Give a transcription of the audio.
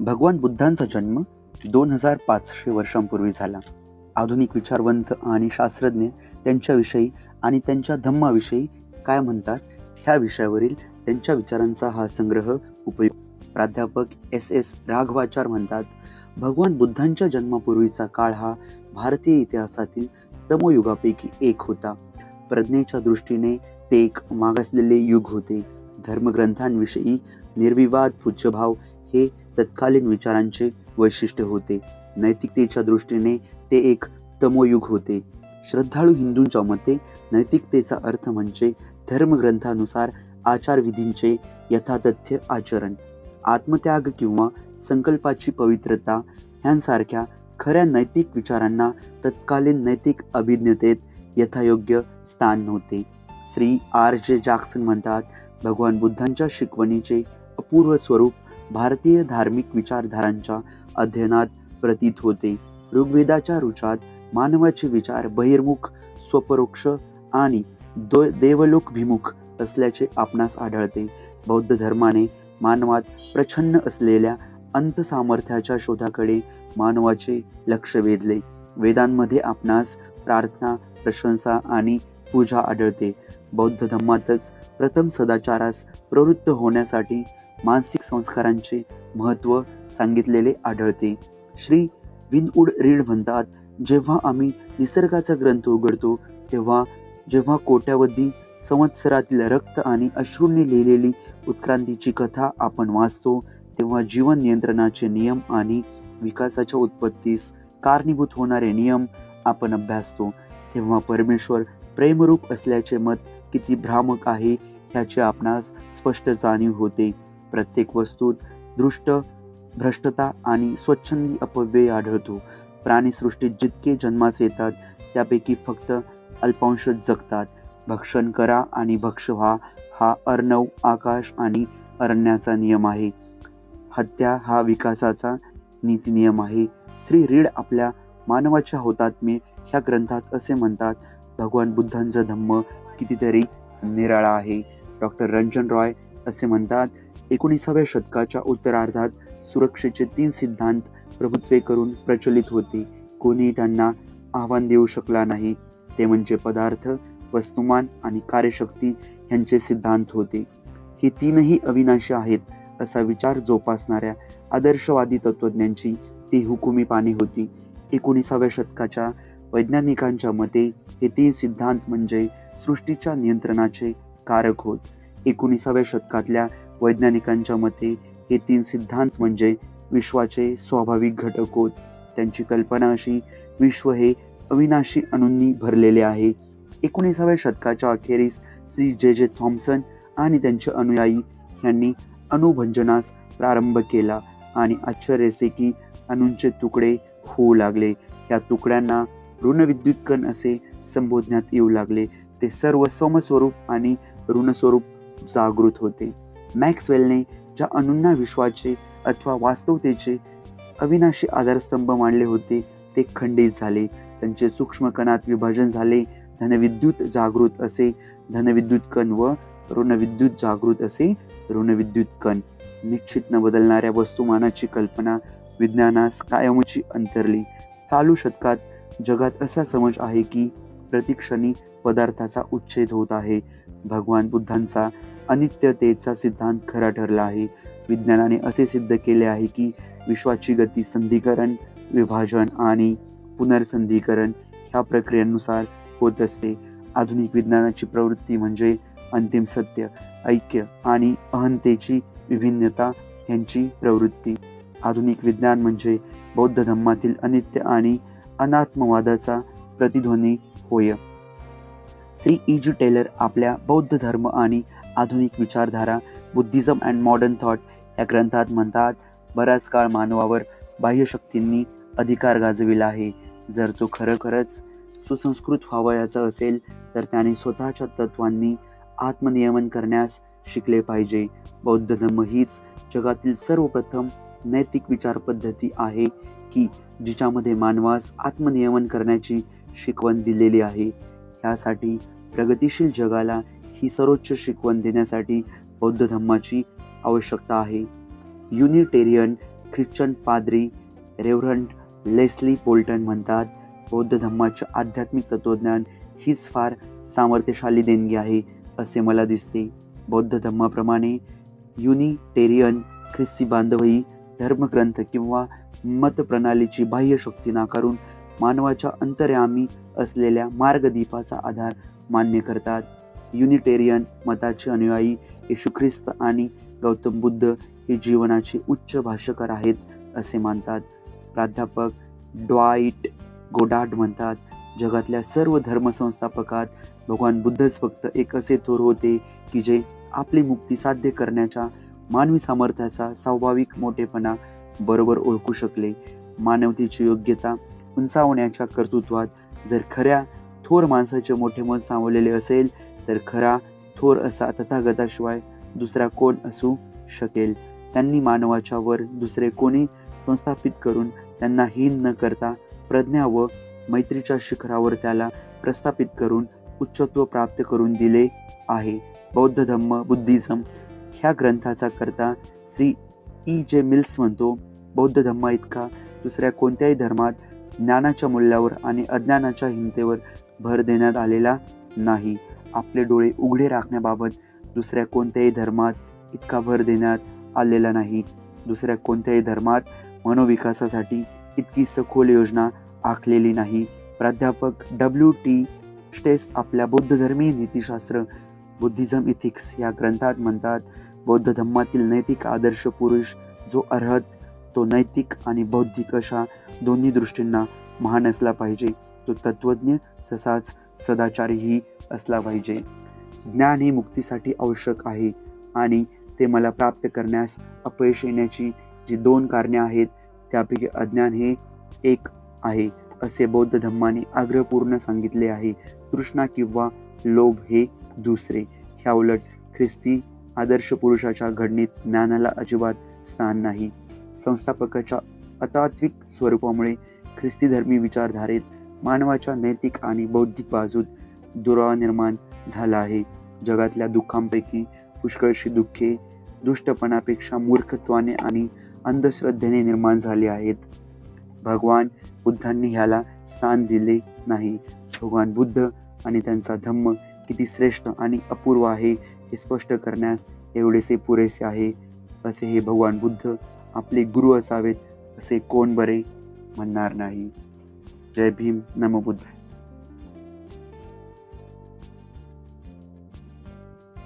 भगवान बुद्धांचा जन्म दोन हजार पाचशे वर्षांपूर्वी झाला. आधुनिक विचारवंत आणि शास्त्रज्ञ त्यांच्याविषयी आणि त्यांच्या धम्माविषयी काय म्हणतात ह्या विषयावरील त्यांच्या विचारांचा हा संग्रह उपयोग प्राध्यापक एस एस राघवाचार म्हणतात भगवान बुद्धांच्या जन्मापूर्वीचा काळ हा भारतीय इतिहासातील तमोयुगापैकी एक होता. प्रज्ञेच्या दृष्टीने ते एक मागासलेले युग होते. धर्मग्रंथांविषयी निर्विवाद पूज्यभाव हे तत्कालीन विचारांचे वैशिष्ट्य होते. नैतिकतेच्या दृष्टीने ते एक तमोयुग होते. श्रद्धाळू हिंदूंच्या मते नैतिकतेचा अर्थ म्हणजे धर्मग्रंथानुसार आचारविधींचे यथातथ्य आचरण आत्मत्याग किंवा संकल्पाची पवित्रता ह्यांसारख्या खऱ्या नैतिक विचारांना तत्कालीन नैतिक अभिज्ञतेत यथायोग्य स्थान नव्हते. श्री आर जे जॅक्सन म्हणतात भगवान बुद्धांच्या शिकवणीचे अपूर्व स्वरूप भारतीय धार्मिक विचारधारांच्या अध्ययनात प्रतीत होते. ऋग्वेदाच्या रुचात मानवाचे विचार बहिर्मुख स्वपरोक्ष आणि दो देवलोकभिमुख असल्याचे आपणास आढळते. बौद्ध धर्माने मानवात प्रछन्न असलेल्या अंतसामर्थ्याच्या शोधाकडे मानवाचे लक्ष वेधले. वेदांमध्ये आपणास प्रार्थना प्रशंसा आणि पूजा आढळते. बौद्ध धर्मातच प्रथम सदाचारास प्रवृत्त होण्यासाठी मानसिक संस्कारांचे महत्त्व सांगितलेले आढळते. श्री विनउड रीड म्हणतात जेव्हा आम्ही निसर्गाचा ग्रंथ उघडतो तेव्हा जेव्हा कोट्यावधी संवत्सरातील रक्त आणि अश्रूंनी लिहिलेली उत्क्रांतीची कथा आपण वाचतो तेव्हा जीवन नियंत्रणाचे नियम आणि विकासाच्या उत्पत्तीस कारणीभूत होणारे नियम आपण अभ्यासतो. तेव्हा परमेश्वर प्रेमरूप असल्याचे मत किती भ्रामक आहे ह्याची आपणास स्पष्ट जाणीव होते. प्रत्येक वस्तूत दृष्ट भ्रष्टता आणि स्वच्छंदी अपव्यय आढळतो. प्राणीसृष्टीत जितके जन्मास येतात त्यापैकी फक्त अल्पांशच जगतात. भक्षण करा आणि भक्ष व्हा हा अर्णव आकाश आणि अरण्याचा नियम आहे. हत्या हा विकासाचा नीतिनियम आहे. श्री रीड आपल्या मानवाच्या होतात्म्य ह्या ग्रंथात असे म्हणतात भगवान बुद्धांचा धम्म कितीतरी निराळा आहे. डॉक्टर रंजन रॉय असे म्हणतात एकोणीसाव्या शतकाच्या उत्तरार्धात सुरक्षेचे तीन सिद्धांत प्रभुत्वे करून प्रचलित होते. कोणी त्यांना आव्हान देऊ शकला नाही. ते म्हणजे पदार्थ वस्तुमान आणि कार्यशक्ती यांचे सिद्धांत होते. हे तीनही अविनाशी आहेत असा विचार जोपासणाऱ्या आदर्शवादी तत्वज्ञांची ती हुकुमी पाने होती. एकोणीसाव्या शतकाच्या वैज्ञानिकांच्या मते हे तीन सिद्धांत म्हणजे सृष्टीच्या नियंत्रणाचे कारक होत. एकोणीसाव्या शतकातल्या वैज्ञानिकांच्या मते हे तीन सिद्धांत म्हणजे विश्वाचे स्वाभाविक घटक होत. त्यांची कल्पना अशी विश्व हे अविनाशी अणूंनी भरलेले आहे. एकोणीसाव्या शतकाच्या अखेरीस श्री जे जे थॉम्सन आणि त्यांचे अनुयायी यांनी अणुभंजनास प्रारंभ केला आणि आश्चर्यसे की अणूंचे तुकडे होऊ लागले. या तुकड्यांना ऋणविद्युतकण असे संबोधण्यात येऊ लागले. ते सर्व समस्वरूप आणि ऋणस्वरूप जागृत होते. मॅक्सवेलने ज्या अणूंना विश्वाचे अथवा वास्तवतेचे अविनाशी आधारस्तंभ मानले होते ते खंडित झाले. त्यांचे सूक्ष्म कणात विभाजन झाले. धनविद्युत जागृत असे धनविद्युत कण व ऋणविद्युत जागृत असे ऋणविद्युत कण. निश्चित न बदलणाऱ्या वस्तुमानाची कल्पना विज्ञानास कायमची अंतरली. चालू शतकात जगात असा समज आहे की प्रतिक्षणी पदार्थाचा उच्छेद होत आहे. भगवान बुद्धांचा अनित्यतेचा सिद्धांत खरा ठरला आहे. विज्ञानाने असे सिद्ध केले आहे की विश्वाची गती संधीकरण विभाजन आणि पुनर्संधीकरण ह्या प्रक्रियेनुसार होत असते. आधुनिक विज्ञानाची प्रवृत्ती म्हणजे अंतिम सत्य ऐक्य आणि अहंतेची विभिन्नता यांची प्रवृत्ती. आधुनिक विज्ञान म्हणजे बौद्ध धम्मातील अनित्य आणि अनात्मवादाचा प्रतिध्वनी होय. श्री ई जी. टेलर आपल्या बौद्ध धर्म आणि आधुनिक विचारधारा बुद्धिझम अँड मॉडर्न थॉट या ग्रंथात म्हणतात बराच काळ मानवावर बाह्यशक्तींनी अधिकार गाजविला आहे. जर तो खरोखरच सुसंस्कृत व्हावयाचा असेल तर त्याने स्वतःच्या तत्वांनी आत्मनियमन करण्यास शिकले पाहिजे. बौद्ध धर्म हीच जगातील सर्वप्रथम नैतिक विचार पद्धती आहे की जिच्यामध्ये मानवास आत्मनियमन करण्याची शिकवण दिलेली आहे. यासाठी प्रगतिशील जगाला ही सर्वोच्च शिकवण देण्यासाठी बौद्ध धम्माची आवश्यकता आहे. युनिटेरियन ख्रिश्चन पाद्री रेव्हरंट लेस्ली पोल्टन म्हणतात बौद्ध धम्माचे आध्यात्मिक तत्वज्ञान हीच फार सामर्थ्यशाली देणगी आहे असे मला दिसते. बौद्ध धम्माप्रमाणे युनिटेरियन ख्रिस्ती बांधवही धर्मग्रंथ किंवा मतप्रणालीची बाह्य शक्ती नाकारून मानवाच्या अंतर्यामी असलेल्या मार्गदीपाचा आधार मान्य करतात. युनिटेरियन मताचे अनुयायी येशू ख्रिस्त आणि गौतम बुद्ध हे जीवनाचे उच्च भाष्यकार आहेत असे मानतात. प्राध्यापक ड्वाईट गोडाट म्हणतात जगातल्या सर्व धर्मसंस्थापकात भगवान बुद्धच फक्त एक असे थोर होते की जे आपली मुक्ती साध्य करण्याच्या मानवी सामर्थ्याचा स्वाभाविक मोठेपणा बरोबर ओळखू शकले. मानवतेची योग्यता उंचावण्याच्या कर्तृत्वात जर खऱ्या थोर माणसाचे मोठे मन सामावलेले असेल तर खरा थोर असा तथागताशिवाय दुसरा कोण असू शकेल. त्यांनी मानवाच्या वर दुसरे कोणी संस्थापित करून त्यांना हीन न करता प्रज्ञा व मैत्रीच्या शिखरावर त्याला प्रस्थापित करून उच्चत्व प्राप्त करून दिले आहे. बौद्ध धम्म बुद्धिझम ह्या ग्रंथाचा करता श्री ई. जे. मिल्स म्हणतो बौद्ध धम्मा इतका दुसऱ्या कोणत्याही धर्मात ज्ञानाच्या मूल्यावर आणि अज्ञानाच्या हिंतेवर भर देण्यात आलेला नाही. आपले डोळे उघडे राखण्याबाबत दुसऱ्या कोणत्याही धर्मात इतका भर देण्यात आलेला नाही. दुसऱ्या कोणत्याही धर्मात मनोविकासासाठी इतकी सखोल योजना आखलेली नाही. प्राध्यापक डब्ल्यू टी. स्टेस आपल्या बौद्धधर्मीय नीतिशास्त्र बुद्धिझम इथिक्स या ग्रंथात म्हणतात बौद्ध धम्मातील नैतिक आदर्श पुरुष जो अर्हत तो नैतिक आणि बौद्धिक अशा दोन्ही दृष्टींना महान असला पाहिजे. तो तत्वज्ञ तसाच सदाचारीही असला पाहिजे. ज्ञान हे मुक्तीसाठी आवश्यक आहे आणि ते मला प्राप्त करण्यास अपयश येण्याची जी दोन कारणे आहेत त्यापैकी अज्ञान हे एक आहे असे बौद्ध धम्माने आग्रहपूर्ण सांगितले आहे. तृष्णा किंवा लोभ हे दुसरे. ह्या उलट ख्रिस्ती आदर्श पुरुषाच्या घडणीत ज्ञानाला अजिबात स्थान नाही. संस्थापकाच्या अतात्विक स्वरूपामुळे ख्रिस्ती धर्मी विचारधारेत मानवाच्या नैतिक आणि बौद्धिक बाजूत दुरावा निर्माण झाला आहे. जगातल्या दुःखांपैकी पुष्कळशी दुःखे दुष्टपणापेक्षा मूर्खत्वाने आणि अंधश्रद्धेने निर्माण झाले आहेत. भगवान बुद्धांनी ह्याला स्थान दिले नाही. भगवान बुद्ध आणि त्यांचा धम्म किती श्रेष्ठ आणि अपूर्व आहे हे स्पष्ट करण्यास एवढेसे पुरेसे आहे. असे हे भगवान बुद्ध आपले गुरु असावेत असे कोण बरे म्हणणार नाही. जय भीम नमो बुद्ध.